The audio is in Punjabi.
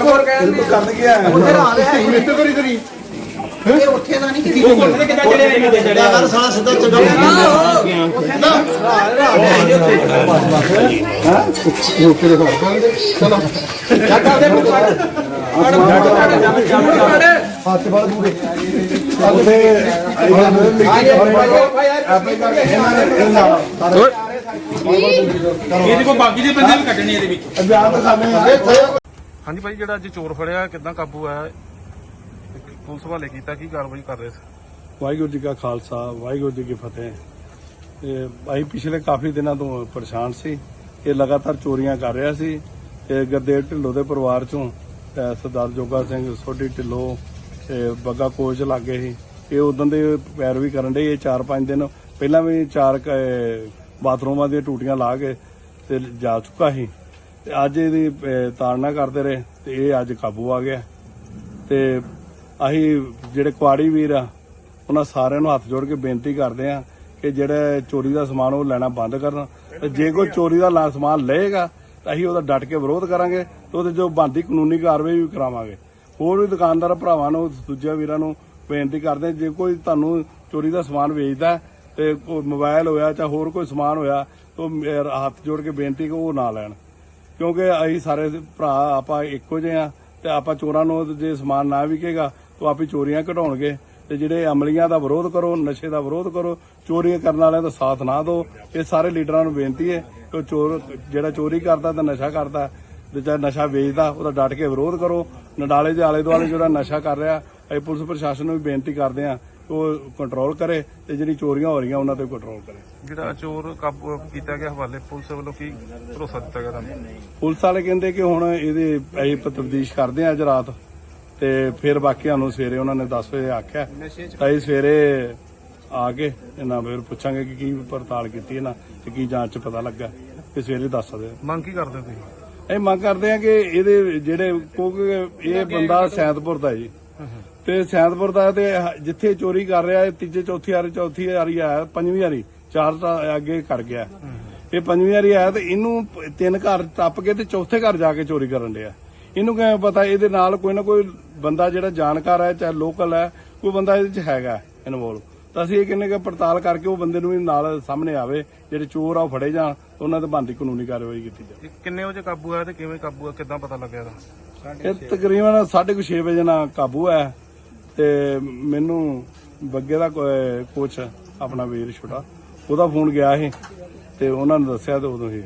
ਹੋਰ ਕਹਿੰਦੇ ਕਰਨ ਗਿਆ ਉੱਥੇ ਰਾਹ ਹੈ ਹੀ। ਮਿੱਤੇ ਕਰੀ ਕਰੀ। ਇਹ ਉੱਥੇ ਦਾ ਨਹੀਂ ਉਹ ਕਿੱਦਾਂ ਚੜਿਆ ਇਹਨਾਂ ਦੇ ਚੜਿਆ? ਸਾਲਾ ਸਿੱਧਾ ਇਹਨਾਂ ਇਹਦੇ ਬਾਕੀ ਦੇ ਬੰਦੇ ਵੀ ਕੱਢਣੇ ਇਹਦੇ ਵਿੱਚ। ਬਿਆਨ ਦਿਖਾਣੇ ਆ। ਹਾਂਜੀ ਭਾਈ, ਜਿਹੜਾ ਅੱਜ ਚੋਰ ਫੜਿਆ, ਕਿਦਾਂ ਕਾਬੂ ਆਇਆ ਪੁਲਿਸ ਵਾਲੇ ਕੀਤਾ, ਕੀ ਕਾਰਵਾਈ ਕਰ ਰਹੇ ਸੀ? ਵਾਹਿਗੁਰੂ ਜੀ ਕਾ ਖਾਲਸਾ, ਵਾਹਿਗੁਰੂ ਜੀ ਕੀ ਫਤਿਹ। ਇਹ ਅਸੀਂ ਪਿਛਲੇ ਕਾਫੀ ਦਿਨਾਂ ਤੋਂ ਪਰੇਸ਼ਾਨ ਸੀ। ਇਹ ਲਗਾਤਾਰ ਚੋਰੀਆਂ ਕਰ ਰਿਹਾ ਸੀ। ਇਹ ਗੁਰਦੇਵ ਢਿੱਲੋਂ ਦੇ ਪਰਿਵਾਰ ਚੋਂ, ਅਹ, ਸਰਦਾਰ ਜੋਗਾ ਸਿੰਘ ਸੋਢੀ ਢਿੱਲੋਂ ਇਹ ਬੱਗਾ ਕੋਚ ਲੱਗੇ ਸੀ। ਇਹ ਉਦੋਂ ਦੇ ਪੈਰਵੀ ਕਰਨ ਦੇ ਇਹ 4-5 ਦਿਨ ਪਹਿਲਾਂ ਵੀ ਚਾਰ ਕ- ਅਹ, ਬਾਥਰੂਮਾਂ ਦੀਆਂ ਟੂਟੀਆਂ ਲਾ ਕੇ ਤੇ ਜਾ ਚੁੱਕਾ ਸੀ। ਤੇ ਅੱਜ ਇਹਦੀ ਤਾੜਨਾ ਕਰਦੇ ਰਹੇ ਤੇ ਇਹ ਅੱਜ ਕਾਬੂ ਆ ਗਿਆ। ਤੇ ਅਸੀਂ ਜਿਹੜੇ ਕੁਆੜੀ ਵੀਰ ਆ, ਉਹਨਾਂ ਸਾਰਿਆਂ ਨੂੰ ਹੱਥ ਜੋੜ ਕੇ ਬੇਨਤੀ ਕਰਦੇ ਆ ਕਿ ਜਿਹੜਾ ਚੋਰੀ ਦਾ ਸਮਾਨ ਉਹ ਲੈਣਾ ਬੰਦ ਕਰਨ। ਤੇ ਜੇ ਕੋਈ ਚੋਰੀ ਦਾ ਸਮਾਨ ਲਏਗਾ, ਤਾਂ ਅਸੀਂ ਉਹਦਾ ਡਟ ਕੇ ਵਿਰੋਧ ਕਰਾਂਗੇ ਤੇ ਉਹਦੇ ਜੋ ਬੰਦੀ ਕਾਨੂੰਨੀ ਕਾਰਵਾਈ ਵੀ ਕਰਾਵਾਂਗੇ। ਹੋਰ ਵੀ ਦੁਕਾਨਦਾਰ ਭਰਾਵਾਂ ਨੂੰ, ਦੂਜਿਆਂ ਵੀਰਾਂ ਨੂੰ ਬੇਨਤੀ ਕਰਦੇ ਜੇ ਕੋਈ ਤੁਹਾਨੂੰ ਚੋਰੀ ਦਾ ਸਮਾਨ ਵੇਚਦਾ ਹੈ ਤੇ ਕੋਈ ਮੋਬਾਈਲ ਹੋਇਆ ਜਾਂ ਹੋਰ ਕੋਈ ਸਮਾਨ ਹੋਇਆ, ਤਾਂ ਮੇਰਾ ਹੱਥ ਜੋੜ ਕੇ ਬੇਨਤੀ ਕਿ ਉਹ ਨਾ ਲੈਣ। ਕਿਉਂਕਿ ਅਸੀਂ ਸਾਰੇ ਭਰਾ ਆਪਾਂ ਇੱਕੋ ਜਿਹੇ ਆ ਤੇ ਆਪਾਂ ਚੋਰਾਂ ਨੂੰ ਜੇ ਸਮਾਨ ਨਾ ਵਿਕੇਗਾ ਤਾਂ ਆਪੀ ਚੋਰੀਆਂ ਘਟਾਉਣਗੇ ਤੇ ਜਿਹੜੇ ਅਮਲੀਆਂ ਦਾ ਵਿਰੋਧ ਕਰੋ, ਨਸ਼ੇ ਦਾ ਵਿਰੋਧ ਕਰੋ, ਚੋਰੀਆਂ ਕਰਨ ਵਾਲਿਆਂ ਦਾ ਸਾਥ ਨਾ ਦਿਓ, ਇਹ ਸਾਰੇ ਲੀਡਰਾਂ ਨੂੰ ਬੇਨਤੀ ਹੈ ਕਿ ਚੋਰ, ਜਿਹੜਾ ਚੋਰੀ ਕਰਦਾ ਤਾਂ ਨਸ਼ਾ ਕਰਦਾ, ਤੇ ਚਾਹੇ ਨਸ਼ਾ ਵੇਚਦਾ, ਉਹਦਾ ਡਟ ਕੇ ਵਿਰੋਧ ਕਰੋ। ਨਡਾਲੇ ਦੇ ਆਲੇ ਦੁਆਲੇ ਜਿਹੜਾ ਨਸ਼ਾ ਕਰ ਰਿਹਾ, ਅਸੀਂ ਪੁਲਿਸ ਪ੍ਰਸ਼ਾਸਨ ਨੂੰ ਵੀ ਬੇਨਤੀ ਕਰਦੇ ਆ ਉਹ ਕੰਟਰੋਲ ਕਰੇ ਤੇ ਜਿਹੜੀ ਚੋਰੀਆਂ ਹੋ ਰਹੀਆਂ ਉਹਨਾਂ ਤੇ ਕੰਟਰੋਲ ਕਰੇ। ਜਿਹੜਾ ਚੋਰ ਕਾਬੂ ਕੀਤਾ ਗਿਆ ਹਵਾਲੇ ਪੁਲਿਸ ਵੱਲੋਂ ਕੀ ਭਰੋਸਾ ਦਿੱਤਾ ਗਿਆ ਤੁਹਾਨੂੰ? ਪੁਲਿਸ ਵਾਲੇ ਕਹਿੰਦੇ ਕਿ ਹੁਣ ਇਹਦੇ ਅਸੀਂ ਤਬਦੀਸ਼ ਕਰਦੇ ਆ ਅੱਜ ਰਾਤ ਤੇ ਫਿਰ ਬਾਕੀਆਂ ਨੂੰ ਸਵੇਰੇ ਉਹਨਾਂ ਨੇ 10 ਵਜੇ ਆਖਿਆ ਤਾਂ ਅਸੀਂ ਸਵੇਰੇ ਆ ਕੇ ਇਹਨਾਂ ਫਿਰ ਪੁੱਛਾਂਗੇ ਕਿ ਕੀ ਪੜਤਾਲ ਕੀਤੀ ਇਹਨਾਂ ਤੇ ਕੀ ਜਾਂਚ ਪਤਾ ਲੱਗਾ ਤੇ ਸਵੇਰੇ ਦੱਸ ਸਕਦੇ ਮੰਗ ਕੀ ਕਰਦੇ ਹੋ ਤੁਸੀਂ? ਅਸੀਂ ਮੰਗ ਕਰਦੇ ਆ ਕਿ ਇਹਦੇ ਜਿਹੜੇ ਕਿਉਂਕਿ ਇਹ ਬੰਦਾ ਸੈਂਦਪੁਰ ਦਾ ਜੀ। ਤੇ ਸੈਂਦਪੁਰ ਦਾ ਤੇ ਜਿੱਥੇ ਚੋਰੀ ਕਰ ਰਿਹਾ ਇਹ ਤੀਜੇ ਚੌਥੀ ਵਾਰੀ ਚੌਥੀ ਵਾਰੀ ਆਇਆ ਪੰਜਵੀਂ ਵਾਰੀ ਚਾਰ ਤਾਂ ਅੱਗੇ ਕਰ ਗਿਆ। ਇਹ ਪੰਜਵੀਂ ਵਾਰੀ ਆਇਆ ਤੇ ਇਹਨੂੰ ਤਿੰਨ ਘਰ ਟੱਪ ਕੇ ਤੇ ਚੌਥੇ ਘਰ ਜਾ ਕੇ ਚੋਰੀ ਕਰਨ ਡਿਆ। ਇਹਨੂੰ ਕਿਵੇਂ ਪਤਾ ਇਹਦੇ ਨਾਲ ਕੋਈ ਨਾ ਕੋਈ ਬੰਦਾ ਜਿਹੜਾ ਜਾਣਕਾਰ ਹੈ ਚਾਹੇ ਲੋਕਲ ਹੈ ਕੋਈ ਬੰਦਾ ਇਹਦੇ ਚ ਹੈਗਾ ਇਨਵੋਲਵ ਤਾਂ ਅਸੀਂ ਇਹ ਕਹਿੰਦੇ ਕਿ ਪੜਤਾਲ ਕਰਕੇ ਉਹ ਬੰਦੇ ਨੂੰ ਵੀ ਨਾਲ ਸਾਹਮਣੇ ਆਵੇ ਜਿਹੜੇ ਚੋਰ ਆ ਉਹ ਫੜੇ ਜਾਣ ਉਹਨਾਂ ਤੇ ਬੰਦੀ ਕਾਨੂੰਨੀ ਕਾਰਵਾਈ ਕੀਤੀ ਜਾਵੇ। ਕਿੰਨੇ ਵਜੇ ਕਾਬੂ ਆਇਆ ਤੇ ਕਿਵੇਂ ਕਾਬੂ ਆ ਕਿਦਾਂ ਪਤਾ ਲੱਗਿਆ ਇਹਦਾ? ਇਹ ਤਕਰੀਬਨ 6:30 ਵਜੇ ਨਾਲ ਕਾਬੂ ਹੈ ਤੇ ਮੈਨੂੰ ਬੱਗੇ ਦਾ ਕੋਚ ਆਪਣਾ ਵੀਰ ਛੋਟਾ, ਉਹਦਾ ਫੋਨ ਗਿਆ ਸੀ ਤੇ ਉਹਨਾਂ ਨੇ ਦੱਸਿਆ ਤੇ ਉਦੋਂ ਹੀ।